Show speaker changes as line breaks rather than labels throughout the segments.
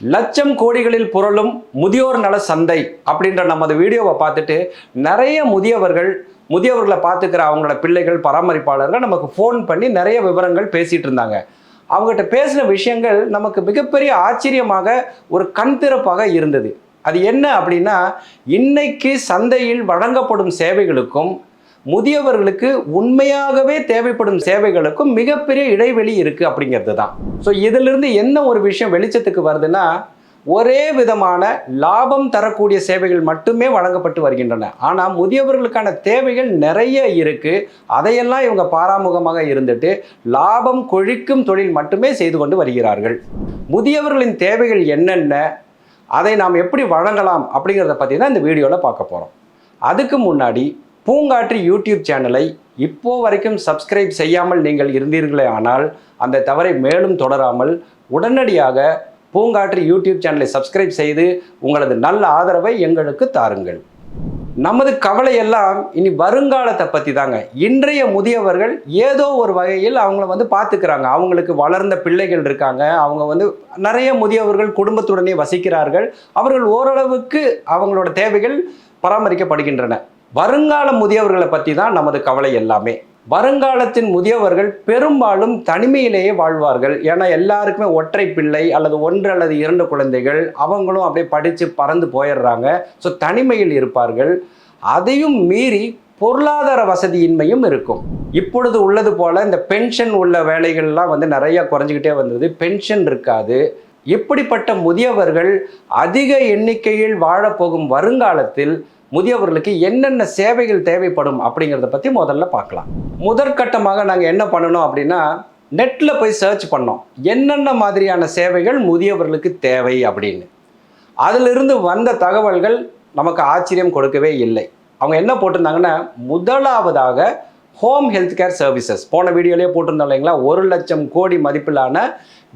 லட்சம் கோடிகளில் புரளும் முதியோர் நல சந்தை அப்படின்ற நமது வீடியோவை பார்த்துட்டு நிறைய முதியவர்கள் முதியவர்களை பார்த்துக்கிற அவங்களோட பிள்ளைகள் பராமரிப்பாளர்கள் நமக்கு ஃபோன் பண்ணி நிறைய விவரங்கள் பேசிகிட்டு இருந்தாங்க. அவங்ககிட்ட பேசின விஷயங்கள் நமக்கு மிகப்பெரிய ஆச்சரியமாக ஒரு கண் திறப்பாக இருந்தது. அது என்ன அப்படின்னா இன்னைக்கு சந்தையில் வழங்கப்படும் சேவைகளுக்கும் முதியவர்களுக்கு உண்மையாகவே தேவைப்படும் சேவைகளுக்கும் மிகப்பெரிய இடைவெளி இருக்குது அப்படிங்கிறது தான். ஸோ இதிலிருந்து என்ன ஒரு விஷயம் வெளிச்சத்துக்கு வருதுன்னா ஒரே விதமான லாபம் தரக்கூடிய சேவைகள் மட்டுமே வழங்கப்பட்டு வருகின்றன. ஆனால் முதியவர்களுக்கான தேவைகள் நிறைய இருக்கு. அதையெல்லாம் இவங்க பாராமுகமாக இருந்துட்டு லாபம் கொழிக்கும் தொழில் மட்டுமே செய்து கொண்டு வருகிறார்கள். முதியவர்களின் தேவைகள் என்னென்ன அதை நாம் எப்படி வழங்கலாம் அப்படிங்கிறத பற்றி தான் இந்த வீடியோவில் பார்க்க போகிறோம் அதுக்கு முன்னாடி பூங்காற்று யூடியூப் சேனலை இப்போ வரைக்கும் சப்ஸ்கிரைப் செய்யாமல் நீங்கள் இருந்தீர்களே ஆனால் அந்த தவறை மேலும் தொடராமல் உடனடியாக பூங்காற்று யூடியூப் சேனலை சப்ஸ்கிரைப் செய்து உங்களது நல்ல ஆதரவை எங்களுக்கு தாருங்கள். நமது கவலை எல்லாம் இனி வருங்காலத்தை பற்றி தாங்க. இன்றைய முதியவர்கள் ஏதோ ஒரு வகையில் அவங்கள வந்து பார்த்துக்கிறாங்க. அவங்களுக்கு வளர்ந்த பிள்ளைகள் இருக்காங்க. அவங்க வந்து நிறைய முதியவர்கள் குடும்பத்துடனே வசிக்கிறார்கள். அவர்கள் ஓரளவுக்கு அவங்களோட தேவைகள் பராமரிக்கப்படுகின்றன. வருங்கால முதியவர்களை பற்றி தான் நமது கவலை எல்லாமே. வருங்காலத்தின் முதியவர்கள் பெரும்பாலும் தனிமையிலேயே வாழ்வார்கள். ஏன்னா எல்லாருக்குமே ஒற்றை பிள்ளை அல்லது ஒன்று அல்லது இரண்டு குழந்தைகள் அவங்களும் அப்படியே படித்து பறந்து போயிடுறாங்க. ஸோ தனிமையில் இருப்பார்கள். அதையும் மீறி பொருளாதார வசதியின்மையும் இருக்கும். இப்பொழுது உள்ளது போல் இந்த பென்ஷன் உள்ள வேலைகள்லாம் வந்து நிறையா குறைஞ்சிக்கிட்டே வந்தது. பென்ஷன் இருக்காது. இப்படிப்பட்ட முதியவர்கள் அதிக எண்ணிக்கையில் வாழப்போகும் வருங்காலத்தில் முதியவர்களுக்கு என்னென்ன சேவைகள் தேவைப்படும் அப்படிங்கிறத பற்றி முதல்ல பார்க்கலாம். முதற்கட்டமாக நாங்கள் என்ன பண்ணணும் அப்படின்னா நெட்டில் போய் சர்ச் பண்ணோம். என்னென்ன மாதிரியான சேவைகள் முதியவர்களுக்கு தேவை அப்படின்னு. அதிலிருந்து வந்த தகவல்கள் நமக்கு ஆச்சரியம் கொடுக்கவே இல்லை. அவங்க என்ன போட்டிருந்தாங்கன்னா முதலாவதாக ஹோம் ஹெல்த் கேர் சர்வீசஸ் போன வீடியோலேயே போட்டிருந்தோம் இல்லைங்களா? ஒரு லட்சம் கோடி மதிப்பிலான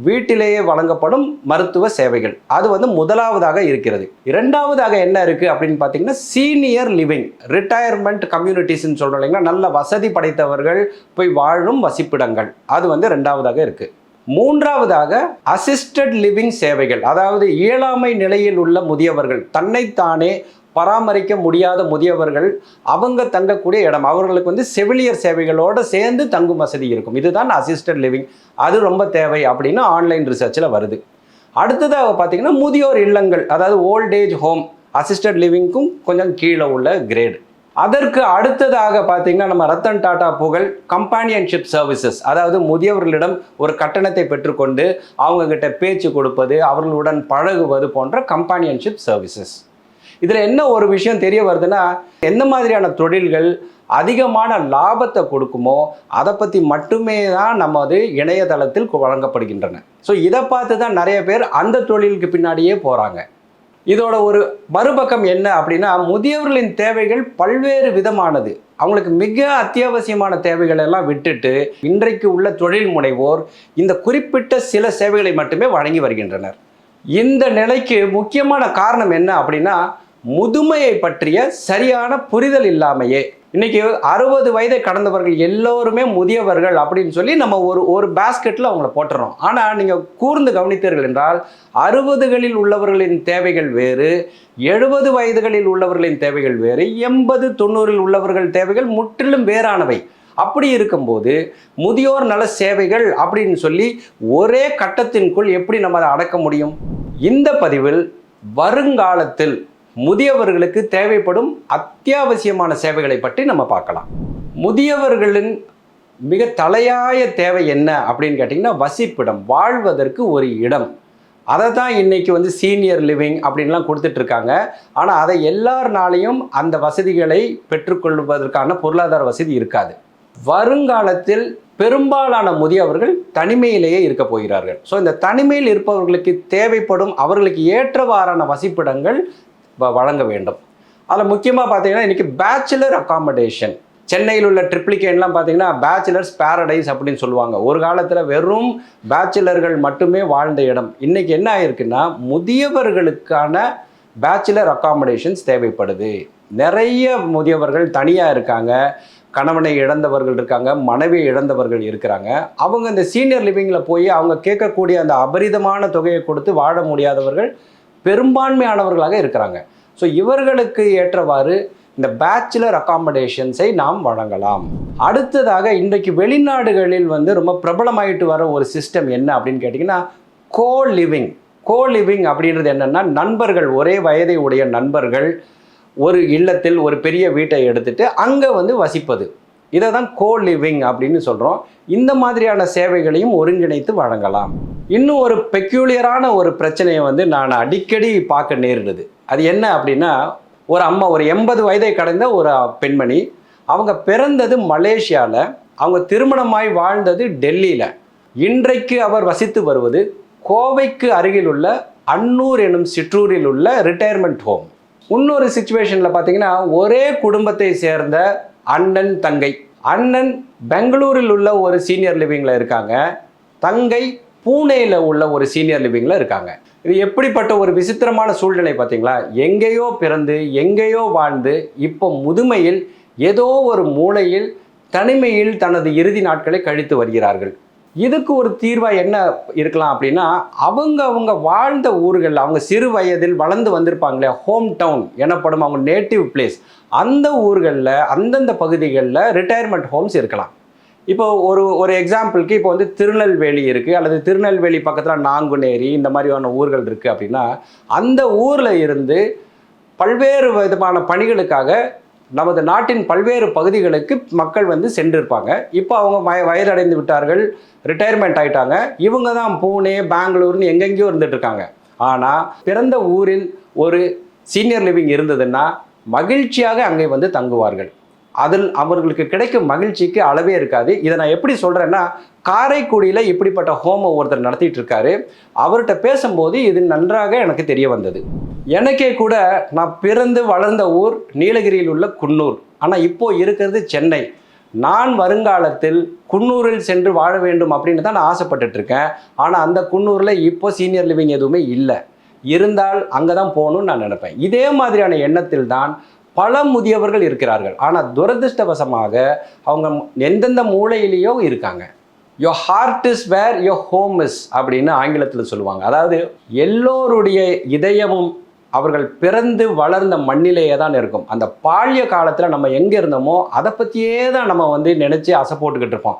வீட்டிலேயே வழங்கப்படும் மருத்துவ சேவைகள். அது வந்து முதலாவதாக இருக்கிறது. இரண்டாவதாக என்ன இருக்குது அப்படின்னு பார்த்தீங்கன்னா சீனியர் லிவிங் ரிட்டையர்மெண்ட் கம்யூனிட்டிஸ்ன்னு சொல்கிறோம் இல்லைங்களா? நல்ல வசதி படைத்தவர்கள் போய் வாழும் வசிப்பிடங்கள். அது வந்து ரெண்டாவதாக இருக்குது மூன்றாவதாக அசிஸ்டட் லிவிங் சேவைகள். அதாவது இயலாமை நிலையில் உள்ள முதியவர்கள் தன்னைத்தானே பராமரிக்க முடியாத முதியவர்கள் அவங்க தங்கக்கூடிய இடம். அவர்களுக்கு வந்து செவிலியர் சேவைகளோடு சேர்ந்து தங்கும் வசதி இருக்கும். இதுதான் அசிஸ்டட் லிவிங் அது ரொம்ப தேவை அப்படின்னு ஆன்லைன் ரிசர்ச்சில் வருது. அடுத்ததாக பார்த்தீங்கன்னா முதியோர் இல்லங்கள் அதாவது ஓல்ட் ஏஜ் ஹோம் அசிஸ்டட் லிவிங்க்கும் கொஞ்சம் கீழே உள்ள கிரேடு அதற்கு அடுத்ததாக பார்த்தீங்கன்னா நம்ம ரத்தன் டாடா புகழ் கம்பானியன்ஷிப் சர்வீசஸ் அதாவது முதியவர்களிடம் ஒரு கட்டணத்தை பெற்றுக்கொண்டு அவங்கக்கிட்ட பேச்சு கொடுப்பது அவர்களுடன் பழகுவது போன்ற கம்பானியன்ஷிப் சர்வீசஸ் இதில் என்ன ஒரு விஷயம் தெரிய வருதுன்னா எந்த மாதிரியான தொழில்கள் அதிகமான லாபத்தை கொடுக்குமோ அதை பற்றி மட்டுமே தான் நமது இணையதளத்தில் வழங்கப்படுகின்றன. ஸோ இதை பார்த்து தான் நிறைய பேர் அந்த தொழிலுக்கு பின்னாடியே போகிறாங்க இதோட ஒரு மறுபக்கம் என்ன அப்படின்னா முதியவர்களின் தேவைகள் பல்வேறு விதமானது. அவங்களுக்கு மிக அத்தியாவசியமான தேவைகள் எல்லாம் விட்டுட்டு இன்றைக்கு உள்ள தொழில் முனைவோர் இந்த குறிப்பிட்ட சில சேவைகளை மட்டுமே வழங்கி வருகின்றனர். இந்த நிலைக்கு முக்கியமான காரணம் என்ன அப்படின்னா முதுமையை பற்றிய சரியான புரிதல் இல்லாமையே. இன்னைக்கு அறுபது வயதை கடந்தவர்கள் எல்லோருமே முதியவர்கள் அப்படின்னு சொல்லி நம்ம ஒரு ஒரு பேஸ்கெட்டில் அவங்கள போட்டுறோம். ஆனால் நீங்கள் கூர்ந்து கவனித்தீர்கள் என்றால் அறுபதுகளில் உள்ளவர்களின் தேவைகள் வேறு எழுபது வயதுகளில் உள்ளவர்களின் தேவைகள் வேறு எண்பது தொண்ணூறில் உள்ளவர்கள் தேவைகள் முற்றிலும் வேறானவை. அப்படி இருக்கும்போது முதியோர் நல சேவைகள் அப்படின்னு சொல்லி ஒரே கட்டத்தின்குள் எப்படி நம்ம அதை அடக்க முடியும்? இந்த பதிவில் வருங்காலத்தில் முதியவர்களுக்கு தேவைப்படும் அத்தியாவசியமான சேவைகளை பற்றி நம்ம பார்க்கலாம். முதியவர்களின் மிக தலையாய தேவை என்ன அப்படின்னு கேட்டிங்கன்னா வசிப்பிடம் வாழ்வதற்கு ஒரு இடம். அதை தான் இன்றைக்கி வந்து சீனியர் லிவிங் அப்படின்லாம் கொடுத்துட்ருக்காங்க. ஆனால் அதை எல்லாருனாலையும் அந்த வசதிகளை பெற்றுக்கொள்வதற்கான பொருளாதார வசதி இருக்காது. வருங்காலத்தில் பெரும்பாலான முதியவர்கள் தனிமையிலேயே இருக்க போகிறார்கள். ஸோ இந்த தனிமையில் இருப்பவர்களுக்கு தேவைப்படும் அவர்களுக்கு ஏற்றவாறான வசிப்பிடங்கள் வழங்க வேண்டும். அதில் முக்கியமாக பார்த்தீங்கன்னா இன்றைக்கி பேச்சுலர் அக்காமடேஷன் சென்னையில் உள்ள ட்ரிப்ளிகேன்லாம் பார்த்தீங்கன்னா பேச்சுலர்ஸ் பேரடைஸ் அப்படின்னு சொல்லுவாங்க. ஒரு காலத்தில் வெறும் பேச்சுலர்கள் மட்டுமே வாழ்ந்த இடம். இன்றைக்கி என்ன ஆயிருக்குன்னா முதியவர்களுக்கான பேச்சுலர் அக்காமடேஷன்ஸ் தேவைப்படுது. நிறைய முதியவர்கள் தனியாக இருக்காங்க. கணவனை இழந்தவர்கள் இருக்காங்க. மனைவி இழந்தவர்கள் இருக்கிறாங்க. அவங்க இந்த சீனியர் லிவிங்கில் போய் அவங்க கேட்கக்கூடிய அந்த அபரிதமான தொகையை கொடுத்து வாழ முடியாதவர்கள் பெரும்பான்மையானவர்களாக இருக்கிறாங்க. ஸோ இவர்களுக்கு ஏற்றவாறு இந்த பேச்சுலர் அகாமடேஷன்ஸை நாம் வழங்கலாம். அடுத்ததாக இன்றைக்கு வெளிநாடுகளில் வந்து ரொம்ப பிரபலமாயிட்டு வர ஒரு சிஸ்டம் என்ன அப்படின்னு கேட்டிங்கன்னா கோ லிவிங் கோ லிவிங் அப்படின்றது என்னென்னா நண்பர்கள் ஒரே வயதை உடைய நண்பர்கள் ஒரு இல்லத்தில் ஒரு பெரிய வீட்டை எடுத்துட்டு அங்கே வந்து வசிப்பது. இதை தான் கோ லிவிங் அப்படின்னு சொல்கிறோம் இந்த மாதிரியான சேவைகளையும் ஒருங்கிணைத்து வழங்கலாம். இன்னும் ஒரு பெக்யூலியரான ஒரு பிரச்சனையை வந்து நான் அடிக்கடி பார்க்க நேரிடுது. அது என்ன அப்படின்னா ஒரு அம்மா ஒரு எண்பது வயதை கடந்த ஒரு பெண்மணி அவங்க பிறந்தது மலேசியாவில் அவங்க திருமணமாய் வாழ்ந்தது டெல்லியில். இன்றைக்கு அவர் வசித்து வருவது கோவைக்கு அருகில் உள்ள அன்னூர் எனும் சிற்றூரில் உள்ள ரிட்டையர்மெண்ட் ஹோம் இன்னொரு சுச்சுவேஷனில் பார்த்தீங்கன்னா ஒரே குடும்பத்தை சேர்ந்த அண்ணன் தங்கை. அண்ணன் பெங்களூரில் உள்ள ஒரு சீனியர் லிவிங்கில் இருக்காங்க. தங்கை பூனேயில் உள்ள ஒரு சீனியர் லிவிங்கில் இருக்காங்க. இது எப்படிப்பட்ட ஒரு விசித்திரமான சூழ்நிலை பார்த்தீங்களா? எங்கேயோ பிறந்து எங்கேயோ வாழ்ந்து இப்போ முதுமையில் ஏதோ ஒரு மூலையில் தனிமையில் தனது இறுதி நாட்களை கழித்து வருகிறார்கள். இதுக்கு ஒரு தீர்வாக என்ன இருக்கலாம் அப்படின்னா அவங்க அவங்க வாழ்ந்த ஊர்களில் அவங்க சிறு வயதில் வளர்ந்து வந்திருப்பாங்களே ஹோம் டவுன் எனப்படும் அவங்க நேட்டிவ் பிளேஸ் அந்த ஊர்களில் அந்தந்த பகுதிகளில் ரிட்டையர்மெண்ட் ஹோம்ஸ் இருக்கலாம். இப்போ ஒரு ஒரு எக்ஸாம்பிளுக்கு இப்போ வந்து திருநெல்வேலி இருக்குது அல்லது திருநெல்வேலி பக்கத்தில் நாங்குநேரி இந்த மாதிரியான ஊர்கள் இருக்குது அப்படின்னா அந்த ஊரில் இருந்து பல்வேறு விதமான பணிகளுக்காக நமது நாட்டின் பல்வேறு பகுதிகளுக்கு மக்கள் வந்து சென்றிருப்பாங்க. இப்போ அவங்க வய வயதடைந்து விட்டார்கள் ரிட்டையர்மெண்ட் ஆயிட்டாங்க. இவங்க தான் பூனே பெங்களூர்னு எங்கெங்கேயோ இருந்துட்டு இருக்காங்க. ஆனால் பிறந்த ஊரில் ஒரு சீனியர் லிவிங் இருந்ததுன்னா மகிழ்ச்சியாக அங்கே வந்து தங்குவார்கள். அதில் அவர்களுக்கு கிடைக்கும் மகிழ்ச்சிக்கு அளவே இருக்காது. இதை நான் எப்படி சொல்கிறேன்னா காரைக்குடியில் இப்படிப்பட்ட ஹோம ஒருத்தர் நடத்திட்டு இருக்காரு. அவர்கிட்ட பேசும்போது இது நன்றாக எனக்கு தெரிய வந்தது. எனக்கே கூட நான் பிறந்து வளர்ந்த ஊர் நீலகிரியில் உள்ள குன்னூர். ஆனால் இப்போ இருக்கிறது சென்னை. நான் வருங்காலத்தில் குன்னூரில் சென்று வாழ வேண்டும் அப்படின்னு தான் நான் ஆசைப்பட்டுட்டு இருக்கேன் ஆனால் அந்த குன்னூரில் இப்போ சீனியர் லிவிங் எதுவுமே இல்லை. இருந்தால் அங்கே தான் போகணும்னு நான் நினைப்பேன். இதே மாதிரியான எண்ணத்தில் தான் பல முதியவர்கள் இருக்கிறார்கள். ஆனால் துரதிருஷ்டவசமாக அவங்க எந்தெந்த மூலையிலேயோ இருக்காங்க. Your heart is where your home is அப்படின்னு ஆங்கிலத்தில் சொல்லுவாங்க. அதாவது எல்லோருடைய இதயமும் அவர்கள் பிறந்து வளர்ந்த மண்ணிலேயே தான் இருக்கும். அந்த பால்ய காலத்தில் நம்ம எங்கே இருந்தோமோ அதை பற்றியே தான் நம்ம வந்து நினச்சி அசை போட்டுக்கிட்டு இருப்போம்.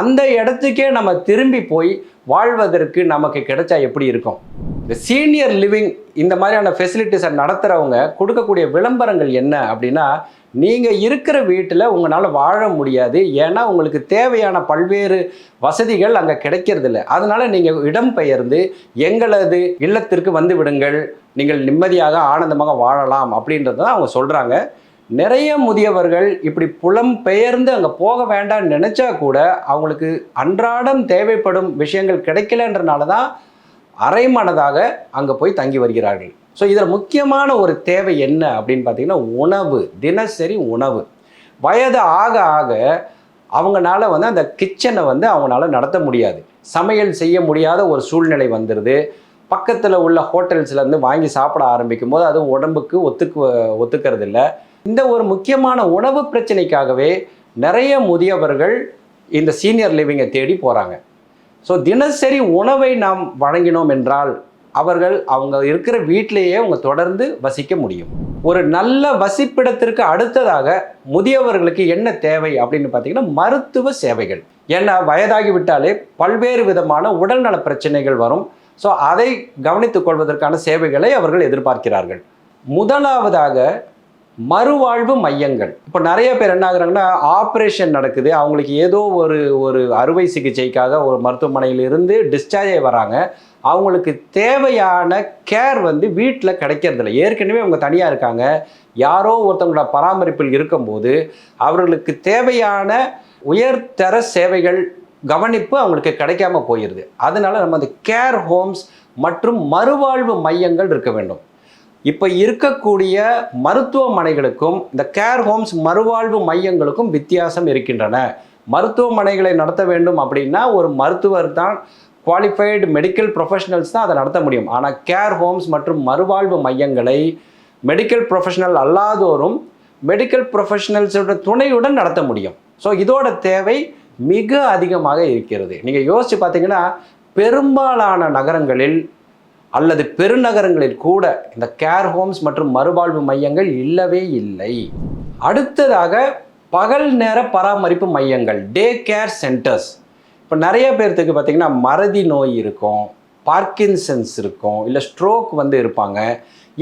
அந்த இடத்துக்கே நம்ம திரும்பி போய் வாழ்வதற்கு நமக்கு கிடைச்சா எப்படி இருக்கும்? இந்த சீனியர் லிவிங் இந்த மாதிரியான ஃபெசிலிட்டிஸை நடத்துகிறவங்க கொடுக்கக்கூடிய விளம்பரங்கள் என்ன அப்படின்னா நீங்கள் இருக்கிற வீட்டில் உங்களால் வாழ முடியாது. ஏன்னா உங்களுக்கு தேவையான பல்வேறு வசதிகள் அங்கே கிடைக்கிறதில்ல. அதனால் நீங்கள் இடம் பெயர்ந்து எங்களது இல்லத்திற்கு வந்து விடுங்கள். நீங்கள் நிம்மதியாக ஆனந்தமாக வாழலாம் அப்படின்றது தான் அவங்க சொல்கிறாங்க நிறைய முதியவர்கள் இப்படி புலம் பெயர்ந்து அங்கே போக வேண்டாம்னு நினச்சா கூட அவங்களுக்கு அன்றாடம் தேவைப்படும் விஷயங்கள் கிடைக்கலன்றனால தான் அரைமனதாக அங்கே போய் தங்கி வருகிறார்கள். ஸோ இதில் முக்கியமான ஒரு தேவை என்ன அப்படின்னு பார்த்தீங்கன்னா உணவு. தினசரி உணவு. வயது ஆக ஆக அவங்களால வந்து அந்த கிச்சனை வந்து அவங்களால நடத்த முடியாது. சமையல் செய்ய முடியாத ஒரு சூழ்நிலை வந்துடுது பக்கத்தில் உள்ள ஹோட்டல்ஸ்லேருந்து வாங்கி சாப்பிட ஆரம்பிக்கும் போது அது உடம்புக்கு ஒத்துக்கு ஒத்துக்கிறது இல்லை இந்த ஒரு முக்கியமான உணவு பிரச்சனைக்காகவே நிறைய முதியவர்கள் இந்த சீனியர் லிவிங்கை தேடி போகிறாங்க ஸோ தினசரி உணவை நாம் வழங்கினோம் என்றால் அவர்கள் அவங்க இருக்கிற வீட்டிலேயே அவங்க தொடர்ந்து வசிக்க முடியும். ஒரு நல்ல வசிப்பிடத்திற்கு அடுத்ததாக முதியவர்களுக்கு என்ன தேவை அப்படின்னு பார்த்தீங்கன்னா மருத்துவ சேவைகள். ஏன்னா வயதாகிவிட்டாலே பல்வேறு விதமான உடல்நல பிரச்சனைகள் வரும். ஸோ அதை கவனித்துக் கொள்வதற்கான சேவைகளை அவர்கள் எதிர்பார்க்கிறார்கள். முதலாவதாக மறுவாழ்வு மையங்கள். இப்போ நிறைய பேர் என்ன ஆகுறாங்கன்னா ஆப்ரேஷன் நடக்குது. அவங்களுக்கு ஏதோ ஒரு ஒரு அறுவை சிகிச்சைக்காக ஒரு மருத்துவமனையில் இருந்து டிஸ்சார்ஜ் ஆகி வராங்க. அவங்களுக்கு தேவையான கேர் வந்து வீட்டில் கிடைக்கிறதில்ல. ஏற்கனவே அவங்க தனியாக இருக்காங்க. யாரோ ஒருத்தவங்களோட பராமரிப்பில் இருக்கும்போது அவர்களுக்கு தேவையான உயர்தர சேவைகள் கவனிப்பு அவங்களுக்கு கிடைக்காம போயிடுது அதனால நம்ம அந்த கேர் ஹோம்ஸ் மற்றும் மறுவாழ்வு மையங்கள் இருக்க வேண்டும். இப்போ இருக்கக்கூடிய மருத்துவமனைகளுக்கும் இந்த கேர் ஹோம்ஸ் மறுவாழ்வு மையங்களுக்கும் வித்தியாசம் இருக்கின்றன. மருத்துவமனைகளை நடத்த வேண்டும் அப்படின்னா ஒரு மருத்துவர் தான் குவாலிஃபைடு மெடிக்கல் ப்ரொஃபஷனல்ஸ் தான் அதை நடத்த முடியும். ஆனால் கேர் ஹோம்ஸ் மற்றும் மறுவாழ்வு மையங்களை மெடிக்கல் ப்ரொஃபஷனல் அல்லாதோரும் மெடிக்கல் ப்ரொஃபஷனல்ஸோட துணையுடன் நடத்த முடியும். ஸோ இதோட தேவை மிக அதிகமாக இருக்கிறது. நீங்கள் யோசித்து பார்த்தீங்கன்னா பெரும்பாலான நகரங்களில் அல்லது பெருநகரங்களில் கூட இந்த கேர் ஹோம்ஸ் மற்றும் மறுவாழ்வு மையங்கள் இல்லவே இல்லை. அடுத்ததாக பகல் நேர பராமரிப்பு மையங்கள் டே கேர் சென்டர்ஸ் இப்போ நிறைய பேர்த்துக்கு பார்த்தீங்கன்னா மறதி நோய் இருக்கும் பார்க்கின்சன்ஸ் இருக்கும் இல்லை ஸ்ட்ரோக் வந்து இருப்பாங்க.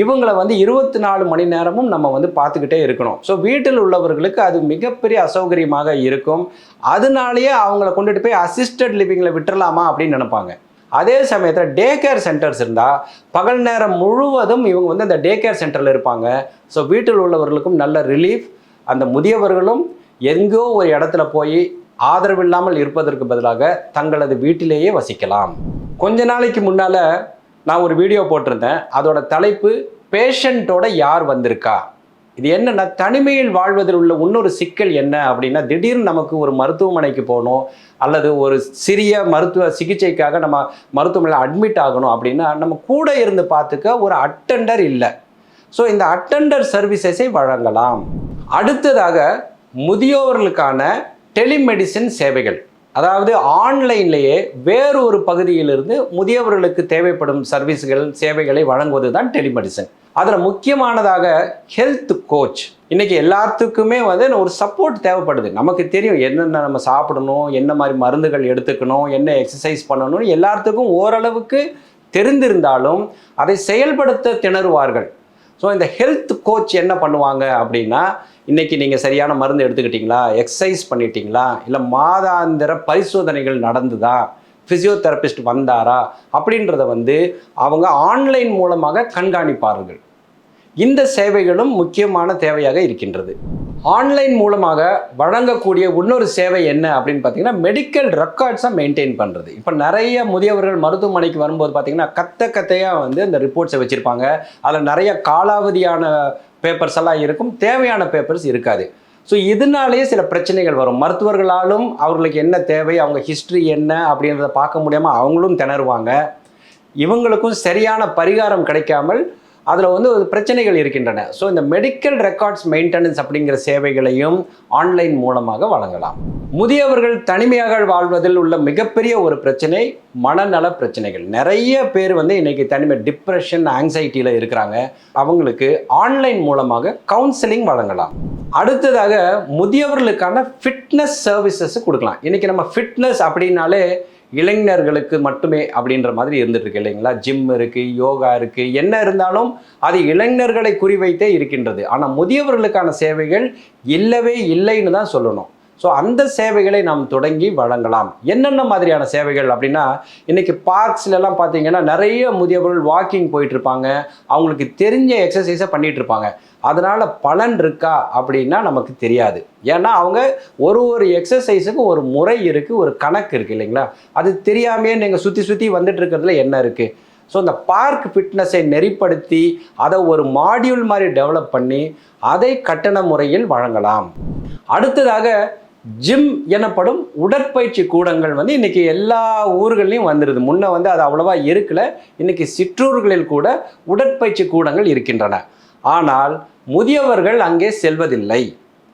இவங்களை வந்து இருபத்தி நாலு மணி நேரமும் நம்ம வந்து பார்த்துக்கிட்டே இருக்கணும். ஸோ வீட்டில் உள்ளவர்களுக்கு அது மிகப்பெரிய அசௌகரியமாக இருக்கும். அதனாலேயே அவங்கள கொண்டுட்டு போய் அசிஸ்டட் லிவிங்கில் விட்டுறலாமா அப்படின்னு நினைப்பாங்க. அதே சமயத்தில் டே கேர் சென்டர்ஸ் இருந்தால் பகல் நேரம் முழுவதும் இவங்க வந்து அந்த டே கேர் சென்டரில் இருப்பாங்க. ஸோ வீட்டில் உள்ளவர்களுக்கும் நல்ல ரிலீஃப் அந்த முதியவர்களும் எங்கோ ஒரு இடத்துல போய் ஆதரவு இல்லாமல் இருப்பதற்கு பதிலாக தங்களது வீட்டிலேயே வசிக்கலாம். கொஞ்ச நாளைக்கு முன்னால் நான் ஒரு வீடியோ போட்டிருந்தேன். அதோட தலைப்பு பேஷண்ட்டோட யார் வந்திருக்கா? இது என்னென்னா தனிமையில் வாழ்வதில் உள்ள இன்னொரு சிக்கல் என்ன அப்படின்னா திடீர்னு நமக்கு ஒரு மருத்துவமனைக்கு போகணும் அல்லது ஒரு சிறிய மருத்துவ சிகிச்சைக்காக நம்ம மருத்துவமனையில் அட்மிட் ஆகணும் அப்படின்னா நம்ம கூட இருந்து பார்த்துக்க ஒரு அட்டெண்டர் இல்லை. ஸோ இந்த அட்டெண்டர் சர்வீசஸை வழங்கலாம். அடுத்ததாக முதியோர்களுக்கான டெலிமெடிசின் சேவைகள். அதாவது ஆன்லைன்லேயே வேறொரு பகுதியிலிருந்து முதியவர்களுக்கு தேவைப்படும் சர்வீஸ்கள் சேவைகளை வழங்குவது தான் டெலிமெடிசன். அதில் முக்கியமானதாக ஹெல்த் கோச். இன்றைக்கி எல்லாத்துக்குமே வந்து ஒரு சப்போர்ட் தேவைப்படுது. நமக்கு தெரியும் என்னென்ன நம்ம சாப்பிடணும் என்ன மாதிரி மருந்துகள் எடுத்துக்கணும் என்ன எக்ஸசைஸ் பண்ணணும் எல்லாத்துக்கும் ஓரளவுக்கு தெரிந்திருந்தாலும் அதை செயல்படுத்த திணறுவார்கள். ஸோ இந்த ஹெல்த் கோச் என்ன பண்ணுவாங்க அப்படின்னா இன்னைக்கு நீங்கள் சரியான மருந்து எடுத்துக்கிட்டீங்களா? எக்ஸசைஸ் பண்ணிட்டீங்களா? இல்லை மாதாந்திர பரிசோதனைகள் நடந்துதா? ஃபிசியோதெரபிஸ்ட் வந்தாரா? அப்படின்றத வந்து அவங்க ஆன்லைன் மூலமாக கண்காணிப்பார்கள். இந்த சேவைகளும் முக்கியமான தேவையாக இருக்கின்றது. ஆன்லைன் மூலமாக வழங்கக்கூடிய இன்னொரு சேவை என்ன அப்படின்னு பார்த்தீங்கன்னா மெடிக்கல் ரெக்கார்ட்ஸை மெயின்டைன் பண்ணுறது இப்போ நிறைய முதியவர்கள் மருத்துவமனைக்கு வரும்போது பார்த்தீங்கன்னா கத்த கத்தையாக வந்து அந்த ரிப்போர்ட்ஸை வச்சுருப்பாங்க. அதில் நிறைய காலாவதியான பேப்பர்ஸ் எல்லாம் இருக்கும். தேவையான பேப்பர்ஸ் இருக்காது. ஸோ இதனாலேயே சில பிரச்சனைகள் வரும். மருத்துவர்களாலும் அவர்களுக்கு என்ன தேவை அவங்க ஹிஸ்ட்ரி என்ன அப்படின்றத பார்க்க முடியாமல் அவங்களும் திணறுவாங்க. இவங்களுக்கும் சரியான பரிகாரம் கிடைக்காமல் அதில் வந்து ஒரு பிரச்சனைகள் இருக்கின்றன. ஸோ இந்த மெடிக்கல் ரெக்கார்ட்ஸ் மெயின்டெனன்ஸ் அப்படிங்கிற சேவைகளையும் ஆன்லைன் மூலமாக வழங்கலாம். முதியவர்கள் தனிமையாக வாழ்வதில் உள்ள மிகப்பெரிய ஒரு பிரச்சனை மனநல பிரச்சனைகள். நிறைய பேர் வந்து இன்றைக்கி தனிமை டிப்ரெஷன் ஆங்ஸைட்டியில் இருக்கிறாங்க. அவங்களுக்கு ஆன்லைன் மூலமாக கவுன்சிலிங் வழங்கலாம். அடுத்ததாக முதியவர்களுக்கான ஃபிட்னஸ் சர்வீசஸ் கொடுக்கலாம். இன்றைக்கி நம்ம ஃபிட்னஸ் அப்படின்னாலே இளைஞர்களுக்கு மட்டுமே அப்படின்ற மாதிரி இருந்துட்டு இருக்கு இல்லைங்களா? ஜிம் இருக்கு யோகா இருக்கு என்ன இருந்தாலும் அது இளைஞர்களை குறிவைத்தே இருக்கின்றது. ஆனால் முதியவர்களுக்கான சேவைகள் இல்லவே இல்லைன்னு தான் சொல்லணும். ஸோ அந்த சேவைகளை நாம் தொடங்கி வழங்கலாம். என்னென்ன மாதிரியான சேவைகள் அப்படின்னா இன்னைக்கு பார்க்ஸ்லலாம் பார்த்தீங்கன்னா நிறைய முதியவர்கள் வாக்கிங் போயிட்டு இருப்பாங்க. அவங்களுக்கு தெரிஞ்ச எக்ஸசைஸை பண்ணிட்டு இருப்பாங்க. அதனால பலன் இருக்கா அப்படின்னா நமக்கு தெரியாது. ஏன்னா அவங்க ஒரு ஒரு எக்ஸசைஸுக்கு ஒரு முறை இருக்குது ஒரு கணக்கு இருக்குது இல்லைங்களா? அது தெரியாமையே நீங்கள் சுற்றி சுற்றி வந்துட்டு இருக்கிறதுல என்ன இருக்குது ஸோ இந்த பார்க் ஃபிட்னஸை நெறிப்படுத்தி அதை ஒரு மாடியூல் மாதிரி டெவலப் பண்ணி அதை கட்டண முறையில் வழங்கலாம். அடுத்ததாக ஜிம் எனப்படும் உடற்பயிற்சி கூடங்கள் வந்து இன்னைக்கு எல்லா ஊர்கள்லையும் வந்துடுது முன்னே வந்து அது அவ்வளோவா இருக்கலை. இன்றைக்கி சிற்றூர்களில் கூட உடற்பயிற்சி கூடங்கள் இருக்கின்றன. ஆனால் முதியவர்கள் அங்கே செல்வதில்லை.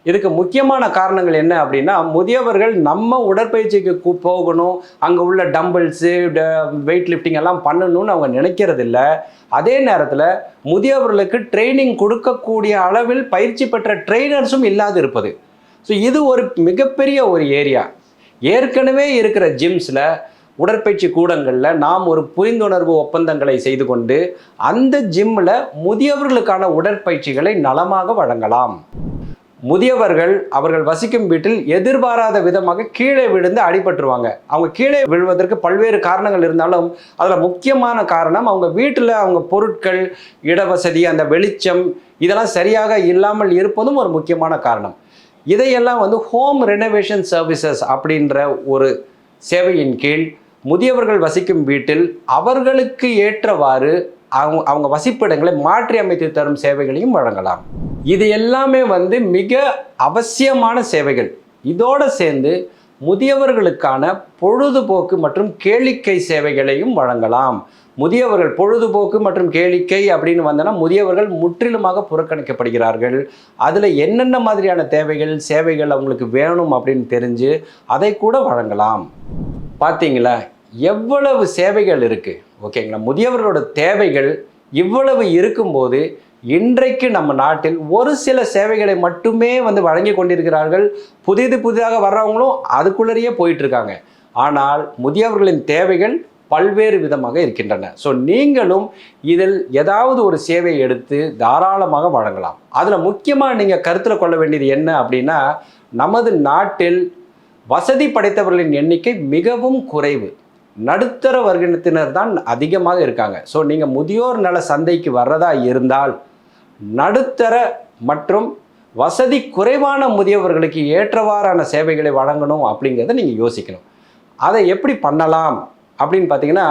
இதுக்கு முக்கியமான காரணங்கள் என்ன அப்படின்னா முதியவர்கள் நம்ம உடற்பயிற்சிக்கு போகணும் அங்கே உள்ள டம்பிள்ஸு வெயிட் லிஃப்டிங் எல்லாம் பண்ணணும்னு அவங்க நினைக்கிறது இல்லை அதே நேரத்தில் முதியவர்களுக்கு ட்ரைனிங் கொடுக்கக்கூடிய அளவில் பயிற்சி பெற்ற ட்ரெயினர்ஸும் இல்லாது இருப்பது. ஸோ இது ஒரு மிகப்பெரிய ஒரு ஏரியா. ஏற்கனவே இருக்கிற ஜிம்ஸில் உடற்பயிற்சி கூடங்களில் நாம் ஒரு புரிந்துணர்வு ஒப்பந்தங்களை செய்து கொண்டு அந்த ஜிம்மில் முதியவர்களுக்கான உடற்பயிற்சிகளை நலமாக வழங்கலாம். முதியவர்கள் அவர்கள் வசிக்கும் வீட்டில் எதிர்பாராத விதமாக கீழே விழுந்து அடிபட்டுருவாங்க. அவங்க கீழே விழுவதற்கு பல்வேறு காரணங்கள் இருந்தாலும் அதில் முக்கியமான காரணம் அவங்க வீட்டில் அவங்க பொருட்கள் இடவசதி அந்த வெளிச்சம் இதெல்லாம் சரியாக இல்லாமல் இருப்பதும் ஒரு முக்கியமான காரணம். இதையெல்லாம் வந்து ஹோம் ரெனோவேஷன் சர்வீசஸ் அப்படின்ற ஒரு சேவையின் கீழ் முதியவர்கள் வசிக்கும் வீட்டில் அவர்களுக்கு ஏற்றவாறு அவங்க அவங்க வசிப்பிடங்களை மாற்றி அமைத்து தரும் சேவைகளையும் வழங்கலாம். இது எல்லாமே வந்து மிக அவசியமான சேவைகள். இதோடு சேர்ந்து முதியவர்களுக்கான பொழுதுபோக்கு மற்றும் கேளிக்கை சேவைகளையும் வழங்கலாம். முதியவர்கள் பொழுதுபோக்கு மற்றும் கேளிக்கை அப்படின்னு வந்தனா முதியவர்கள் முற்றிலுமாக புறக்கணிக்கப்படுகிறார்கள். அதில் என்னென்ன மாதிரியான தேவைகள் சேவைகள் அவங்களுக்கு வேணும் அப்படின்னு தெரிஞ்சு அதை கூட வழங்கலாம். பார்த்தீங்களா எவ்வளவு சேவைகள் இருக்குது ஓகேங்களா? முதியவர்களோட தேவைகள் இவ்வளவு இருக்கும்போது இன்றைக்கு நம்ம நாட்டில் ஒரு சில சேவைகளை மட்டுமே வந்து வழங்கி கொண்டிருக்கிறார்கள். புதிது புதிதாக வர்றவங்களும் அதுக்குள்ளேயே போயிட்டு இருக்காங்க. ஆனால் முதியவர்களின் தேவைகள் பல்வேறு விதமாக இருக்கின்றன. ஸோ நீங்களும் இதில் ஏதாவது ஒரு சேவையை எடுத்து தாராளமாக வழங்கலாம். அதில் முக்கியமாக நீங்கள் கருத்தில் கொள்ள வேண்டியது என்ன அப்படின்னா நமது நாட்டில் வசதி படைத்தவர்களின் எண்ணிக்கை மிகவும் குறைவு. நடுத்தர வர்க்கத்தினர் தான் அதிகமாக இருக்காங்க. ஸோ நீங்கள் முதியோர் நல சந்தைக்கு வர்றதா இருந்தால் நடுத்தர மற்றும் வசதி குறைவான முதியவர்களுக்கு ஏற்றவாறான சேவைகளை வழங்கணும் அப்படிங்கிறத நீங்கள் யோசிக்கணும். அதை எப்படி பண்ணலாம்? அப்படின்னு பார்த்தீங்கன்னா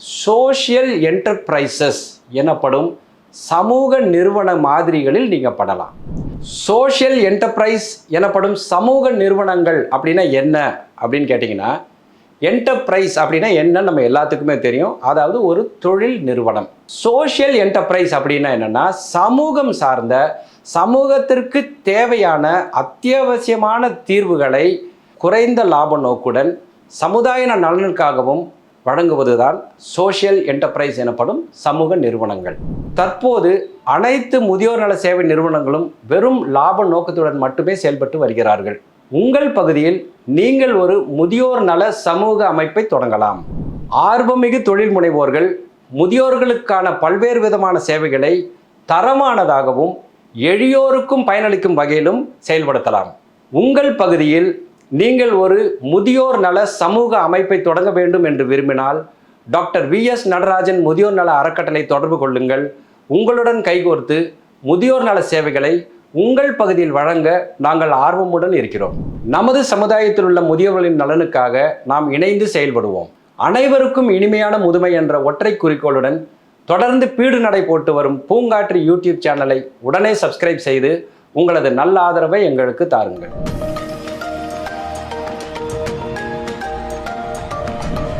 சோஷியல் என்டர்பிரைசஸ் எனப்படும் சமூக நிறுவன மாதிரிகளில் நீங்கள் பண்ணலாம் சோஷியல் என்டர்பிரைஸ் எனப்படும் சமூக நிறுவனங்கள் அப்படின்னா என்ன? அப்படின்னு கேட்டிங்கன்னா என்டர்பிரைஸ் அப்படின்னா என்ன நம்ம எல்லாத்துக்குமே தெரியும். அதாவது ஒரு தொழில் நிறுவனம். சோஷியல் என்டர்பிரைஸ் அப்படின்னா என்னென்னா சமூகம் சார்ந்த சமூகத்திற்கு தேவையான அத்தியாவசியமான தீர்வுகளை குறைந்த லாப நோக்குடன் சமுதாய நலனுக்காகவும் வழங்குவதுதான் சோஷியல் என்டர்பிரைஸ் எனப்படும் சமூக நிறுவனங்கள். தற்போது அனைத்து முதியோர் நல சேவை நிறுவனங்களும் வெறும் லாப நோக்கத்துடன் மட்டுமே செயல்பட்டு வருகிறார்கள். உங்கள் பகுதியில் நீங்கள் ஒரு முதியோர் நல சமூக அமைப்பை தொடங்கலாம். ஆர்வமிகு தொழில் முனைவோர்கள் முதியோர்களுக்கான பல்வேறு விதமான சேவைகளை தரமானதாகவும் எளியோருக்கும் பயனளிக்கும் வகையிலும் செயல்படுத்தலாம். உங்கள் பகுதியில் நீங்கள் ஒரு முதியோர் நல சமூக அமைப்பை தொடங்க வேண்டும் என்று விரும்பினால் டாக்டர் வி எஸ் நடராஜன் முதியோர் நல அறக்கட்டளை தொடர்பு கொள்ளுங்கள். உங்களுடன் கைகோர்த்து முதியோர் நல சேவைகளை உங்கள் பகுதியில் வழங்க நாங்கள் ஆர்வமுடன் இருக்கிறோம். நமது சமுதாயத்தில் உள்ள முதியவர்களின் நலனுக்காக நாம் இணைந்து செயல்படுவோம். அனைவருக்கும் இனிமையான முதுமை என்ற ஒற்றை குறிக்கோளுடன் தொடர்ந்து பீடு நடை போட்டு வரும் பூங்காற்று யூடியூப் சேனலை உடனே சப்ஸ்கிரைப் செய்து உங்களது நல்ல ஆதரவை எங்களுக்கு தாருங்கள்.